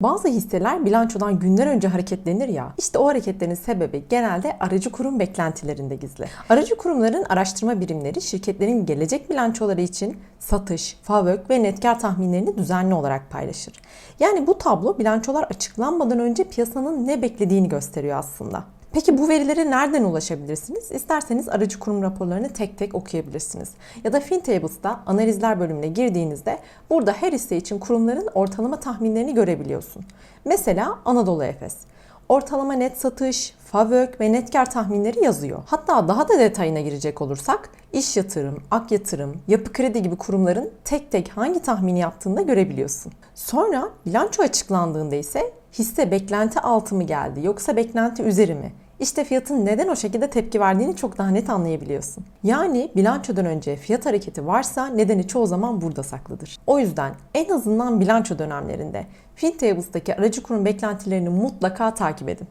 Bazı hisseler bilançodan günler önce hareketlenir ya, işte o hareketlerin sebebi genelde aracı kurum beklentilerinde gizli. Aracı kurumların araştırma birimleri şirketlerin gelecek bilançoları için satış, FAVÖK ve net kar tahminlerini düzenli olarak paylaşır. Yani bu tablo bilançolar açıklanmadan önce piyasanın ne beklediğini gösteriyor aslında. Peki bu verilere nereden ulaşabilirsiniz? İsterseniz aracı kurum raporlarını tek tek okuyabilirsiniz. Ya da FinTables'ta analizler bölümüne girdiğinizde burada her hisse için kurumların ortalama tahminlerini görebiliyorsun. Mesela Anadolu Efes. Ortalama net satış, FAVÖK ve net kar tahminleri yazıyor. Hatta daha da detayına girecek olursak iş yatırım, ak yatırım, yapı kredi gibi kurumların tek tek hangi tahmini yaptığını da görebiliyorsun. Sonra bilanço açıklandığında ise hisse beklenti altı mı geldi yoksa beklenti üzeri mi? İşte fiyatın neden o şekilde tepki verdiğini çok daha net anlayabiliyorsun. Yani bilançodan önce fiyat hareketi varsa nedeni çoğu zaman burada saklıdır. O yüzden en azından bilanço dönemlerinde FinTables'daki aracı kurum beklentilerini mutlaka takip edin.